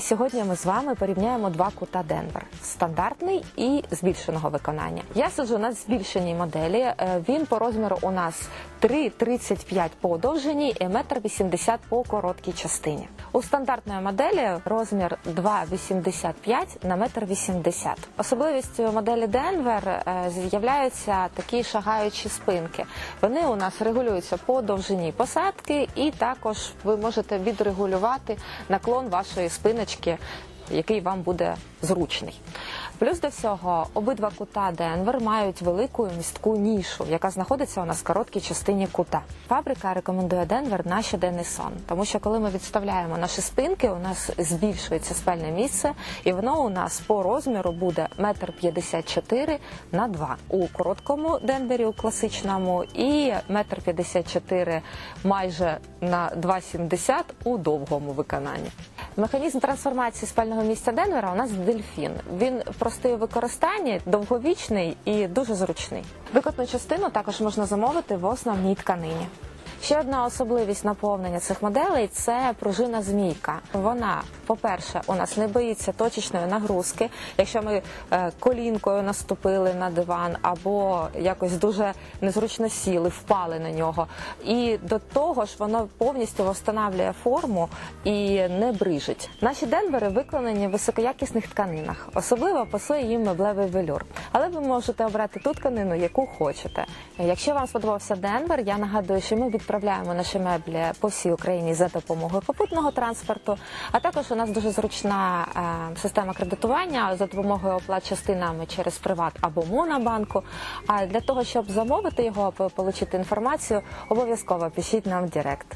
Сьогодні ми з вами порівняємо два кута Денвер стандартний і збільшеного виконання. Я сиджу на збільшеній моделі. Е, Він по розміру у нас 3,35 по довжині і 1,80 м по короткій частині. У стандартної моделі розмір 2,85 на 1,80 м. Особливістю моделі Денвер е, з'являються такі шагаючі спинки. Вони у нас регулюються по довжині посадки, і також ви можете відрегулювати наклон вашої спиночки, який вам буде зручний. Плюс до всього, обидва кута Денвер мають велику містку нішу, яка знаходиться у нас в короткій частині кута. Фабрика рекомендує Денвер на щоденний сон, тому що коли ми відставляємо наші спинки, у нас збільшується спальне місце, і воно у нас по розміру буде 1,54 м на 2 у короткому Денвері, у класичному, і 1,54 м майже на 2,70 у довгому виконанні. Механізм трансформації спального місця Денвера у нас дельфін. Він простий у використанні, довговічний і дуже зручний. Викотну частину також можна замовити в основній тканині. Ще одна особливість наповнення цих моделей це пружина змійка. Вона, по-перше, у нас не боїться точечної нагрузки. Якщо ми е, колінкою наступили на диван або якось дуже незручно сіли, впали на нього. І до того ж, воно повністю встановлює форму і не брижить. Наші денвери виконані в високоякісних тканинах. Особливо пасує їм меблевий велюр. Але ви можете обрати ту тканину, яку хочете. Якщо вам сподобався Денвер, я нагадую, що ми відправляємо наші меблі по всій Україні за допомогою попутного транспорту. А також у нас дуже зручна е, система кредитування за допомогою оплат частинами через приват або монобанку. А для того, щоб замовити його, або отримати інформацію, обов'язково пишіть нам в Директ.